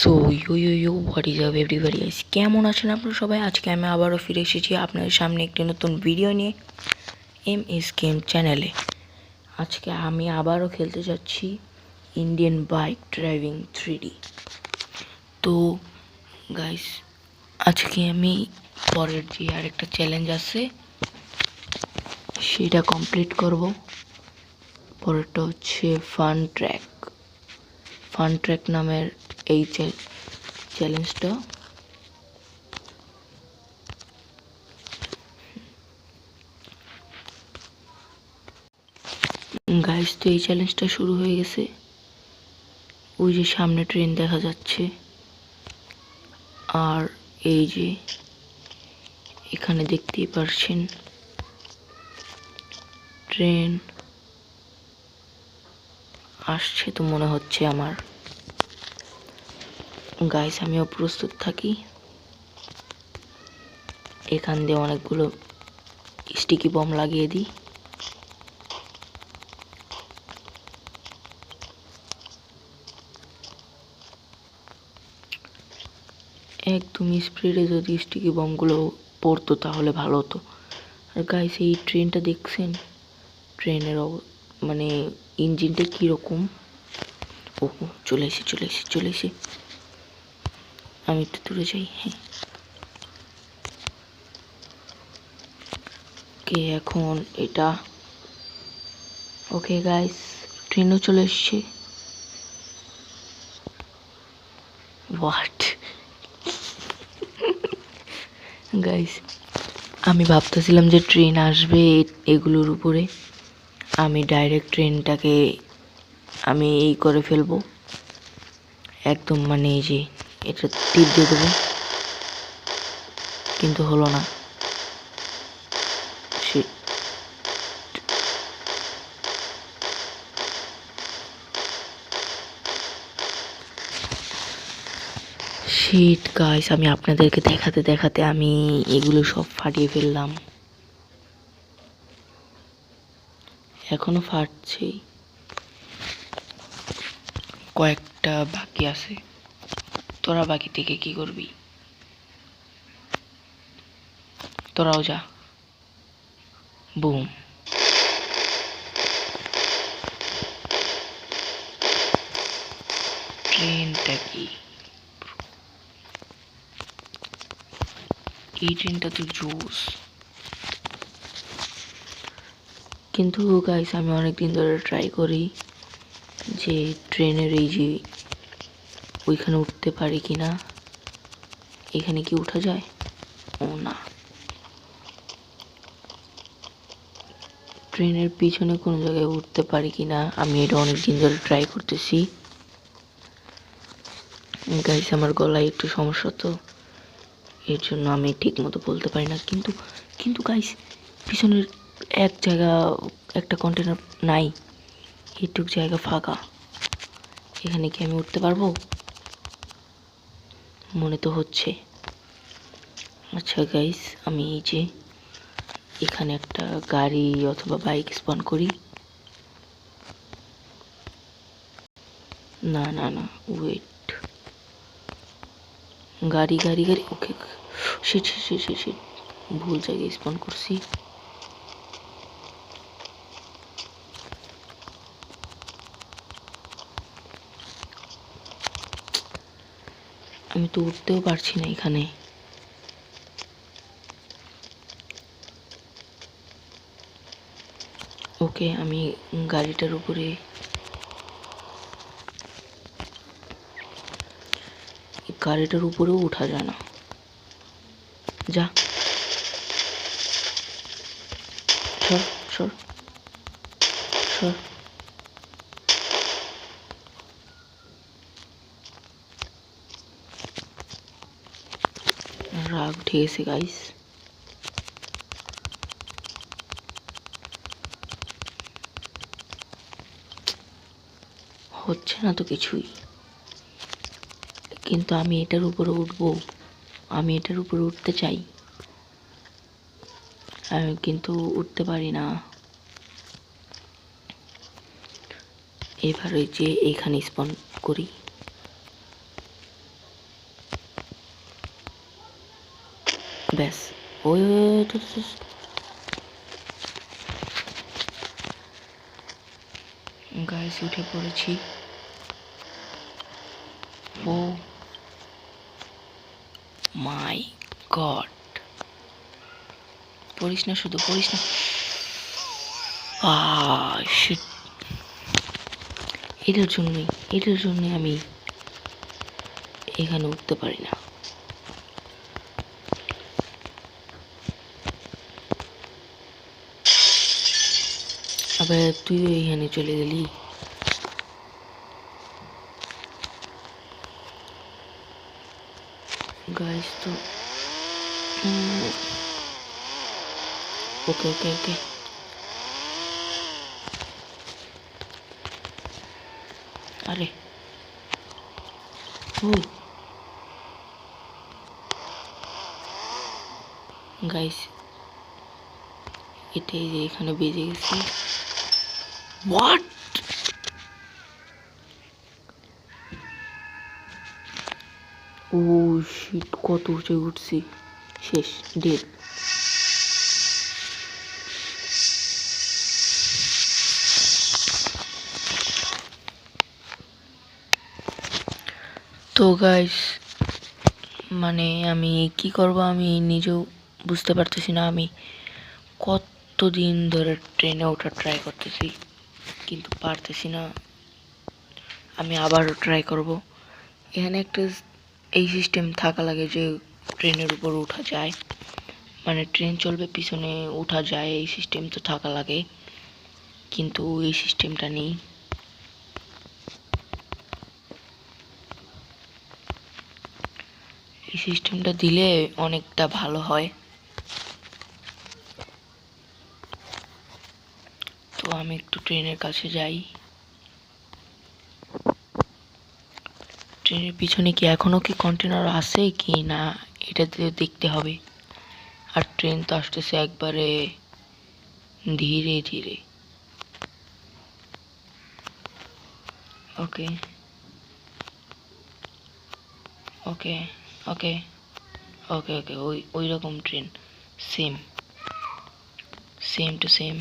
So you you you what is up everybody guys কেমন আছেন আপনারা সবাই? আজকে আমি আবারও ফিরে এসেছি আপনাদের সামনে একটি নতুন ভিডিও নিয়ে এম এস গেম চ্যানেলে আজকে আমি আবারও খেলতে যাচ্ছি ইন্ডিয়ান বাইক ড্রাইভিং থ্রি তো গাইস আজকে আমি পরের যে আরেকটা চ্যালেঞ্জ আছে, সেটা কমপ্লিট করব। পরেরটা হচ্ছে ফান ট্র্যাক ফান ট্র্যাক নামের এই চ্যালেঞ্জটা গাইস তো এই চ্যালেঞ্জটা শুরু হয়ে গেছে। ওই যে সামনে ট্রেন দেখা যাচ্ছে। আর এই যে এখানে দেখতেই পারছেন ট্রেন আসছে তো মনে হচ্ছে আমার। গাইস আমিও প্রস্তুত থাকি। এখান দিয়ে অনেকগুলো স্টিকি বম লাগিয়ে দিই। একদম স্পিডে যদি স্টিকি বমগুলো পড়তো তাহলে ভালো হতো। আর গাইস এই ট্রেনটা দেখছেন? ট্রেনের মানে ইঞ্জিনটা কীরকম? ও, চলে এসে চলে এসে চলে এসে। আমি একটু দূরে যাই হ্যাঁ। ওকে, এখন এটা। ওকে গাইস ট্রেনও চলে এসছে। হোয়াট গাইস আমি ভাবতেছিলাম যে ট্রেন আসবে এগুলোর উপরে। আমি ডাইরেক্ট ট্রেনটাকে আমি এই করে ফেলব। একদম মানে এই যে এটা টিপ দিয়ে দেবো। কিন্তু হলো না। শিট গাইস আমি আপনাদেরকে দেখাতে দেখাতে আমি এগুলো সব ফাটিয়ে ফেললাম। এখনও ফাটছেই। কয়েকটা বাকি আছে। তোরা বাকি থেকে কি করবি? তোরাও যা। বুম। ট্রেনটা কি? এই ট্রেনটা তো জোস। কিন্তু গাইস আমি অনেক দিন ধরে ট্রাই করি যে ট্রেনের এই যে ওইখানে উঠতে পারি কি না? এখানে কি উঠা যায়? ও না। ট্রেনের পিছনে কোনো জায়গায় উঠতে পারি কি না? আমি এটা অনেক দিন ধরে ট্রাই করতেছি। গাইস আমার গলায় একটু সমস্যা তো। এর জন্য আমি ঠিক মতো বলতে পারি না। কিন্তু কিন্তু গাইস পিছনের এক জায়গা, একটা কন্টেনার নাই। এটুক জায়গা ফাঁকা। এখানে কি আমি উঠতে পারব? মনে তো হচ্ছে। আচ্ছা গাইস আমি এই যে এখানে একটা গাড়ি অথবা বাইক স্পন করি। না না না ওয়েট গাড়ি গাড়ি গাড়ি ওকে শিট শিট শিট ভুল জায়গায় স্পন করছি। আমি তো উঠতেও পারছি না এখানে। ওকে, আমি গাড়িটার উপরে গাড়িটার উপরেও ওঠা যায় না। যা। সর সর সর। রাগ উঠে গেছে গাইস হচ্ছে না তো কিছুই। কিন্তু আমি এটার উপরে উঠবো। আমি এটার উপরে উঠতে চাই। কিন্তু উঠতে পারি না। এবার ওই যে এইখানে স্পন করি। ওই, ওই, ওই, তো, তো, তো। গাইস উঠে পড়েছি ও মাই গড পড়িস না শুধু পড়িস না এটার জন্যই এটার জন্যই আমি এখানে উঠতে পারি না আবার তুইও এখানে চলে গেলি? গাইস তো ওকে ওকে ওকে। আরে। ও। গাইস এটাই যে এখানে বেজে গেছে। হোয়াট ও শিট কত উঠে উঠছি। শেষ ডেট তো গাইস মানে আমি কি করব আমি নিজেও বুঝতে পারতেছি না, আমি কতদিন ধরে ট্রেনে ওঠার ট্রাই করতেছি। কিন্তু পারতেছি না। আমি আবারও ট্রাই করব। এখানে একটা এই সিস্টেম থাকা লাগে যে ট্রেনের উপর ওঠা যায়। মানে ট্রেন চলবে, পিছনে ওঠা যায়, এই সিস্টেম তো থাকা লাগে। কিন্তু এই সিস্টেমটা নেই। এই সিস্টেমটা দিলে অনেকটা ভালো হয়। তো আমি ট্রেনের কাছে যাই। ট্রেনের পিছনে কি এখনও কি কন্টেনার আছে কি না, এটা দেখতে হবে। আর ট্রেন তো আসতেছে একবারে ধীরে ধীরে। ওকে ওকে ওকে ওকে ওকে ওই ওই রকম train. Same same to same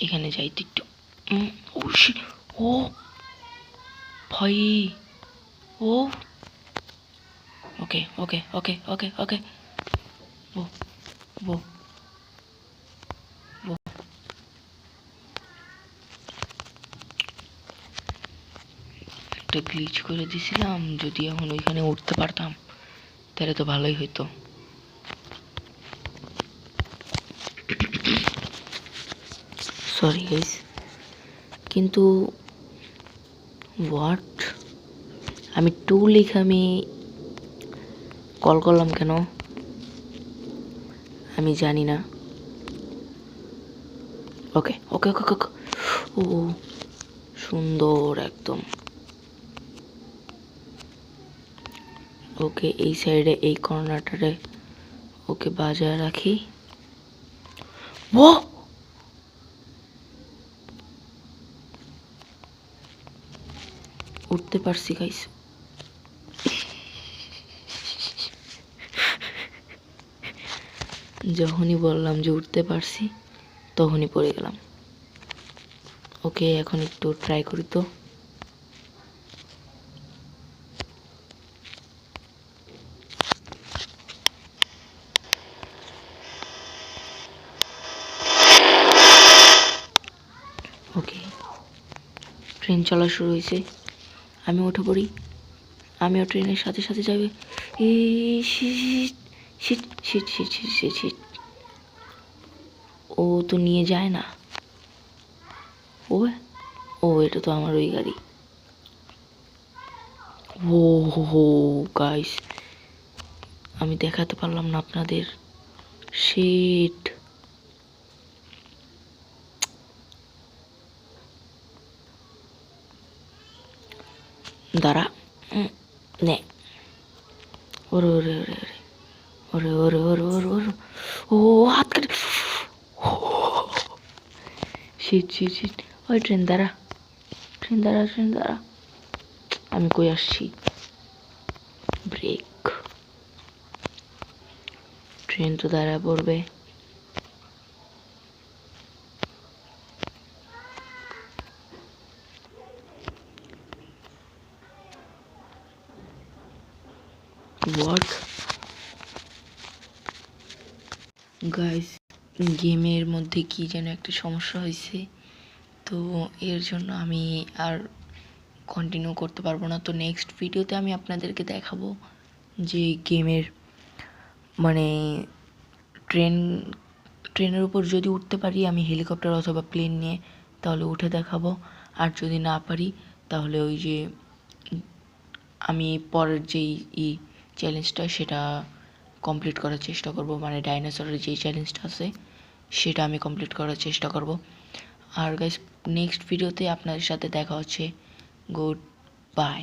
এখানে যাই তো একটু ও ও ভাই ও। ওকে ওকে ওকে ওকে ওকে। ও ও একটা গ্লিচ করে দিছিলাম, যদি এখন ওইখানে উঠতে পারতাম, তাহলে তো ভালোই হইতো। সরি গাইস কিন্তু হোয়াট আমি টু লিখে আমি কল করলাম কেন? আমি জানি না। ওকে ওকে ওকে ওকে ও, সুন্দর একদম। ওকে, এই সাইডে এই কর্নারটারে ওকে বাজায় রাখি। ও উঠতে পারছি গাইস যখনই বললাম যে উঠতে পারছি, তখনই পড়ে গেলাম। ওকে, এখন একটু ট্রাই করি তো। ওকে ট্রেন চলা শুরু হয়েছে। আমি উঠে পড়ি আমিও ট্রেনের সাথে সাথে যাবে ও তো নিয়ে যায় না। ও ও, এটা তো আমার ওই গাড়ি। ও হো হো গাইস আমি দেখাতে পারলাম না আপনাদের। শিট দাঁড়া নে ওরে ওরে ওরে ওরে ওরে ওরে ওরে ওরে ও হাত কাটে ওই ট্রেন দ্বারা ট্রেন দাঁড়া ট্রেন দ্বারা আমি কই আসছি? ব্রেক ট্রেন তো দাঁড়া পড়বে। গাইস গেমের মধ্যে কি যেন একটা সমস্যা হয়েছে। তো এর জন্য আমি আর কন্টিনিউ করতে পারব না। তো নেক্সট ভিডিওতে আমি আপনাদেরকে দেখাবো যে গেমের মানে ট্রেন ট্রেনের উপর যদি উঠতে পারি, আমি হেলিকপ্টার অথবা প্লেন নিয়ে তাহলে উঠে দেখাবো। আর যদি না পারি, তাহলে ওই যে আমি পরের যেই ই চ্যালেঞ্জটা সেটা কমপ্লিট করার চেষ্টা করব। মানে ডাইনোসরের যে চ্যালেঞ্জটা আছে, সেটা আমি কমপ্লিট করার চেষ্টা করব। আর গাইস নেক্সট ভিডিওতে আপনাদের সাথে দেখা হচ্ছে। Good bye